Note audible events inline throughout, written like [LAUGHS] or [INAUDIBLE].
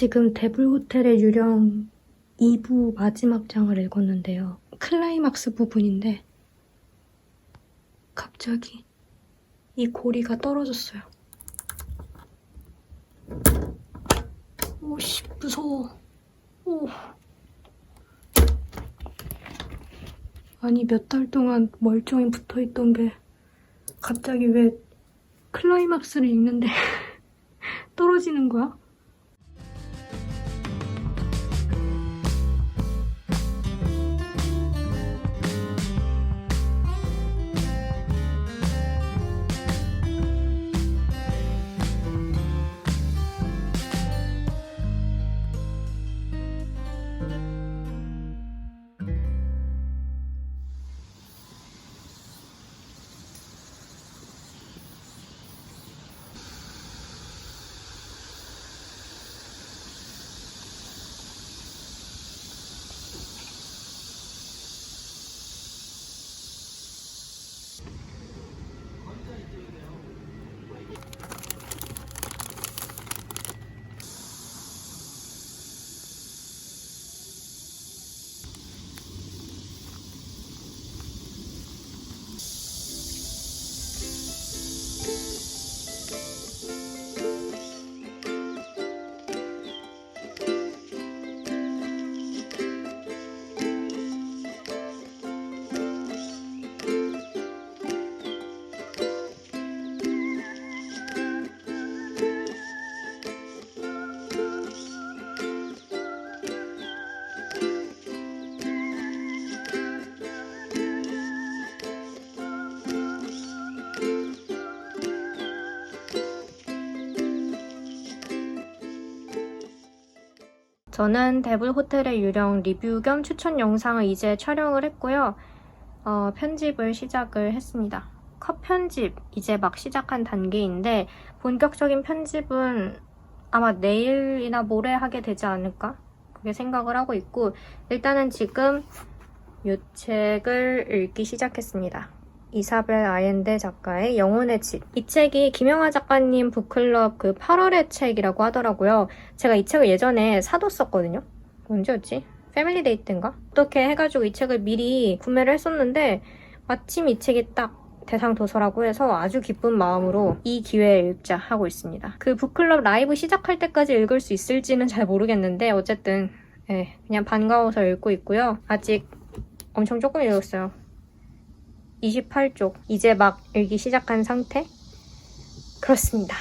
지금 데블호텔의 유령 2부 마지막 장을 읽었는데요. 클라이막스 부분인데 갑자기 이 고리가 떨어졌어요. 오씨 무서워. 오. 아니 몇 달 동안 멀쩡히 붙어있던 게 갑자기 왜 클라이막스를 읽는데 [LAUGHS] 떨어지는 거야? 저는 데블 호텔의 유령 리뷰 겸 추천 영상을 이제 촬영을 했고요. 어, 편집을 시작을 했습니다. 컷 편집 이제 막 시작한 단계인데 본격적인 편집은 아마 내일이나 모레 하게 되지 않을까? 그렇게 생각을 하고 있고 일단은 지금 이 책을 읽기 시작했습니다. 이사벨 아옌데 작가의 영혼의 집. 이 책이 김영하 작가님 북클럽 그 8월의 책이라고 하더라고요. 제가 이 책을 예전에 사뒀었거든요. 언제였지? 패밀리데이 때인가? 어떻게 해가지고 이 책을 미리 구매를 했었는데 마침 이 책이 딱 대상 도서라고 해서 아주 기쁜 마음으로 이 기회에 읽자 하고 있습니다. 그 북클럽 라이브 시작할 때까지 읽을 수 있을지는 잘 모르겠는데 어쨌든 예, 그냥 반가워서 읽고 있고요. 아직 엄청 조금 읽었어요. 28쪽 이제 막 읽기 시작한 상태? 그렇습니다.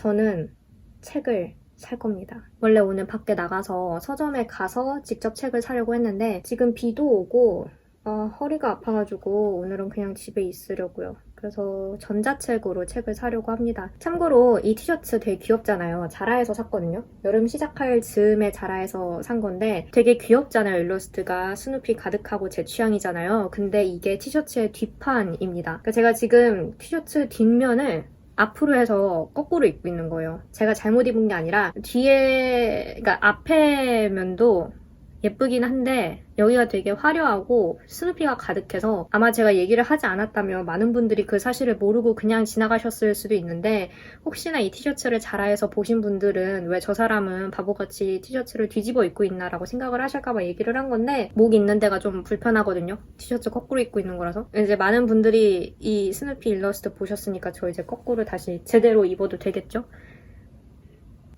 저는 책을 살 겁니다. 원래 오늘 밖에 나가서 서점에 가서 직접 책을 사려고 했는데 지금 비도 오고 어, 허리가 아파가지고 오늘은 그냥 집에 있으려고요. 그래서 전자책으로 책을 사려고 합니다. 참고로 이 티셔츠 되게 귀엽잖아요. 자라에서 샀거든요. 여름 시작할 즈음에 자라에서 산 건데 되게 귀엽잖아요. 일러스트가 스누피 가득하고 제 취향이잖아요. 근데 이게 티셔츠의 뒷판입니다. 그러니까 제가 지금 티셔츠 뒷면을 앞으로 해서 거꾸로 입고 있는 거예요. 제가 잘못 입은 게 아니라 뒤에, 그러니까 앞에 면도 예쁘긴 한데 여기가 되게 화려하고 스누피가 가득해서 아마 제가 얘기를 하지 않았다면 많은 분들이 그 사실을 모르고 그냥 지나가셨을 수도 있는데 혹시나 이 티셔츠를 자라에서 보신 분들은 왜 저 사람은 바보같이 티셔츠를 뒤집어 입고 있나라고 생각을 하실까봐 얘기를 한 건데 목 있는 데가 좀 불편하거든요. 티셔츠 거꾸로 입고 있는 거라서 이제 많은 분들이 이 스누피 일러스트 보셨으니까 저 이제 거꾸로 다시 제대로 입어도 되겠죠?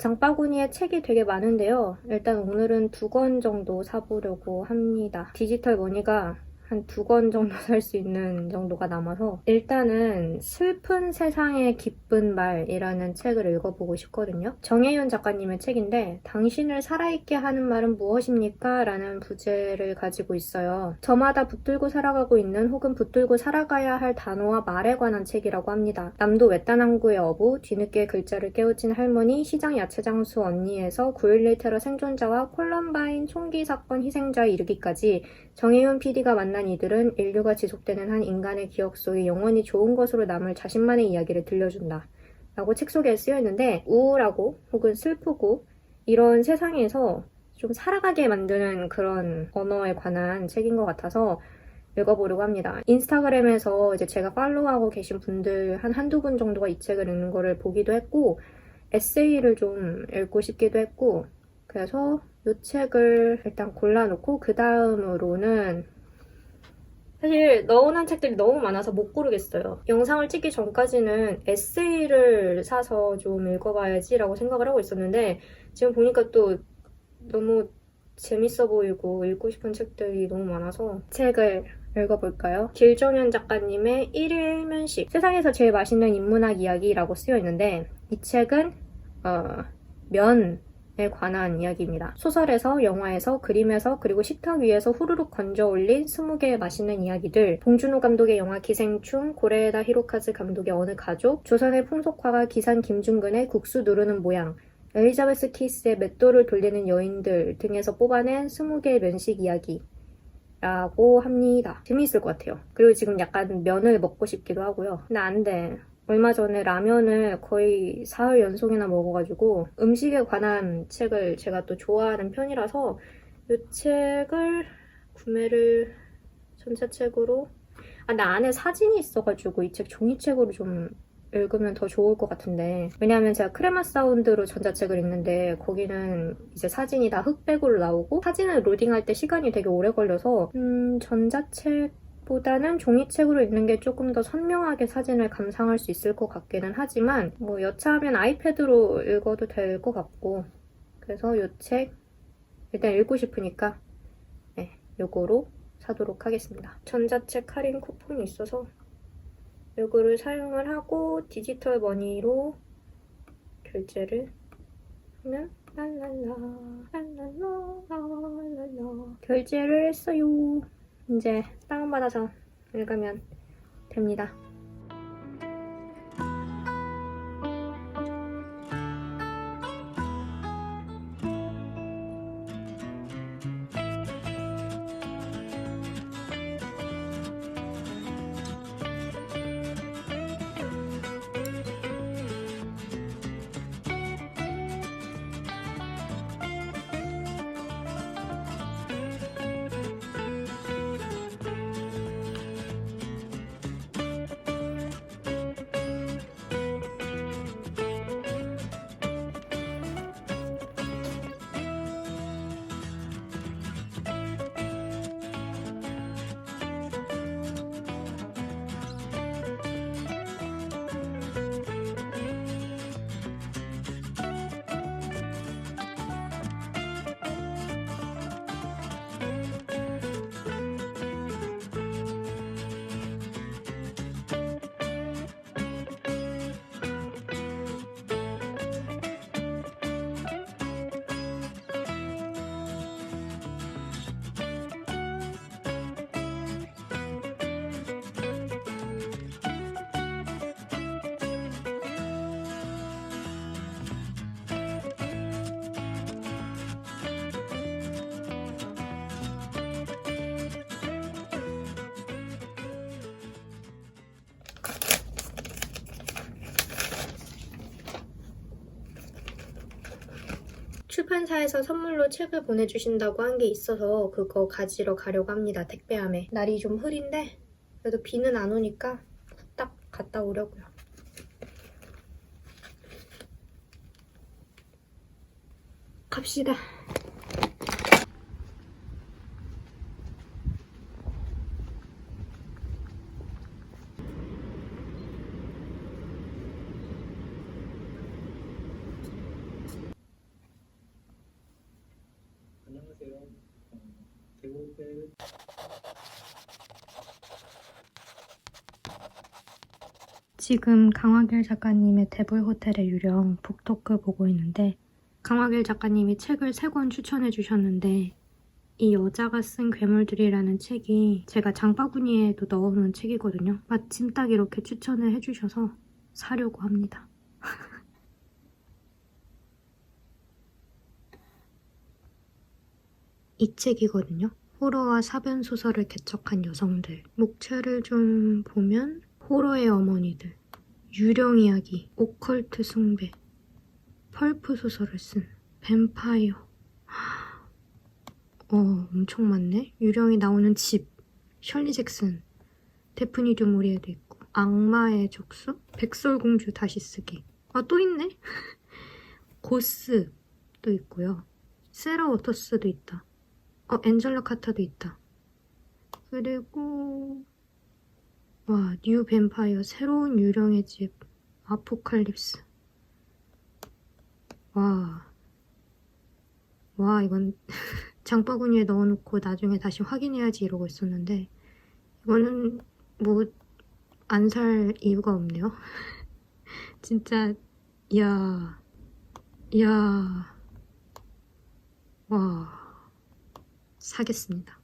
장바구니에 책이 되게 많은데요. 일단 오늘은 두 권 정도 사보려고 합니다. 디지털 머니가 한 두 권 정도 살 수 있는 정도가 남아서 일단은 슬픈 세상의 기쁜 말이라는 책을 읽어보고 싶거든요. 정혜윤 작가님의 책인데 당신을 살아있게 하는 말은 무엇입니까? 라는 부제를 가지고 있어요. 저마다 붙들고 살아가고 있는 혹은 붙들고 살아가야 할 단어와 말에 관한 책이라고 합니다. 남도 외딴항구의 어부, 뒤늦게 글자를 깨우친 할머니, 시장 야채장수 언니에서 9.11 테러 생존자와 콜럼바인 총기 사건 희생자에 이르기까지 정혜윤 PD가 만난 이들은 인류가 지속되는 한 인간의 기억 속에 영원히 좋은 것으로 남을 자신만의 이야기를 들려준다. 라고 책 속에 쓰여 있는데 우울하고 혹은 슬프고 이런 세상에서 좀 살아가게 만드는 그런 언어에 관한 책인 것 같아서 읽어보려고 합니다. 인스타그램에서 이제 제가 팔로우하고 계신 분들 한 한두 분 정도가 이 책을 읽는 거를 보기도 했고 에세이를 좀 읽고 싶기도 했고 그래서 이 책을 일단 골라놓고 그 다음으로는 사실 넣어놓은 책들이 너무 많아서 못 고르겠어요. 영상을 찍기 전까지는 에세이를 사서 좀 읽어봐야지라고 생각을 하고 있었는데 지금 보니까 또 너무 재밌어 보이고 읽고 싶은 책들이 너무 많아서 책을 읽어볼까요? 길정현 작가님의 1일 면식 세상에서 제일 맛있는 인문학 이야기라고 쓰여 있는데 이 책은 어, 면에 관한 이야기입니다. 소설에서, 영화에서, 그림에서, 그리고 식탁 위에서 후루룩 건져 올린 20개의 맛있는 이야기들, 봉준호 감독의 영화 기생충, 고레에다 히로카즈 감독의 어느 가족, 조선의 풍속화가 기산 김중근의 국수 누르는 모양, 엘리자베스 키스의 맷돌을 돌리는 여인들 등에서 뽑아낸 20개의 면식 이야기. 라고 합니다. 재미있을 것 같아요. 그리고 지금 약간 면을 먹고 싶기도 하고요. 근데 안 돼. 얼마 전에 라면을 거의 사흘 연속이나 먹어가지고 음식에 관한 책을 제가 또 좋아하는 편이라서 이 책을 구매를 전자책으로 아, 나 안에 사진이 있어가지고 이 책 종이책으로 좀 읽으면 더 좋을 것 같은데. 왜냐하면 제가 크레마 사운드로 전자책을 읽는데 거기는 이제 사진이 다 흑백으로 나오고 사진을 로딩할 때 시간이 되게 오래 걸려서 음 전자책 보다는 종이책으로 읽는 게 조금 더 선명하게 사진을 감상할 수 있을 것 같기는 하지만 뭐 여차하면 아이패드로 읽어도 될 것 같고 그래서 이 책 일단 읽고 싶으니까 네, 요거로 사도록 하겠습니다. 전자책 할인 쿠폰이 있어서 요거를 사용을 하고 디지털 머니로 결제를 하면 랄랄라 랄랄라 랄랄라 결제를 했어요. 이제 다운받아서 읽으면 됩니다. 출판사에서 선물로 책을 보내주신다고 한 게 있어서 그거 가지러 가려고 합니다. 택배함에. 날이 좀 흐린데 그래도 비는 안 오니까 후딱 갔다 오려고요. 갑시다. 지금 강화길 작가님의 대불 호텔의 유령 북토크 보고 있는데 강화길 작가님이 책을 세 권 추천해 주셨는데 이 여자가 쓴 괴물들이라는 책이 제가 장바구니에도 넣어놓은 책이거든요. 마침 딱 이렇게 추천을 해주셔서 사려고 합니다. [LAUGHS] 이 책이거든요. 호러와 사변 소설을 개척한 여성들. 목차를 좀 보면 호러의 어머니들, 유령 이야기, 오컬트 숭배, 펄프 소설을 쓴 뱀파이어. 어, 엄청 많네. 유령이 나오는 집, 셜리 잭슨, 데프니 듀 모리에도 있고, 악마의 족수, 백설공주 다시 쓰기. 아, 또 있네. [LAUGHS] 고스 도 있고요. 세라 워터스도 있다. 어, 엔젤라 카타도 있다. 그리고 와, 뉴 뱀파이어 새로운 유령의 집 아포칼립스. 와. 와, 이건 [LAUGHS] 장바구니에 넣어놓고 나중에 다시 확인해야지 이러고 있었는데 이거는 뭐 안 살 이유가 없네요. [LAUGHS] 진짜 야. 야. 와. 사겠습니다.